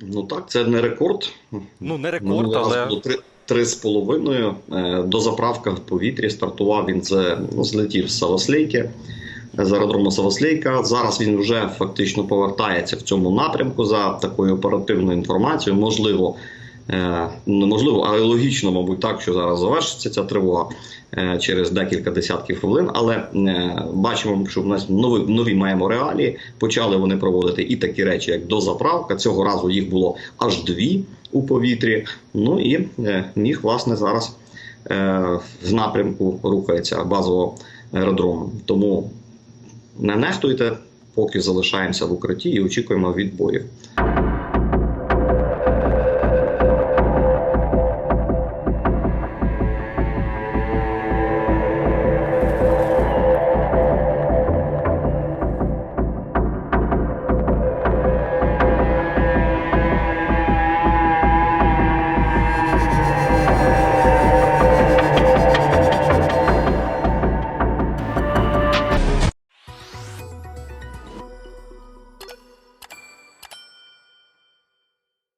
Ну так, це не рекорд. Ну, не рекорд, ну, але три, з половиною. Е, До заправка в повітрі стартував він це ну, злетів з Савослейки з аеродрому Савослейка. Зараз він вже фактично повертається в цьому напрямку за такою оперативною інформацією. Можливо, е, неможливо, але логічно, мабуть, так, що зараз завершиться ця тривога е, через декілька десятків хвилин. Але е, бачимо, що в нас нові, нові маємо реалії. Почали вони проводити і такі речі, як дозаправка. Цього разу їх було аж дві у повітрі. Ну і міг власне зараз в напрямку рухається базового аеродрому. Тому не нехтуйте, поки залишаємося в укритті і очікуємо відбою.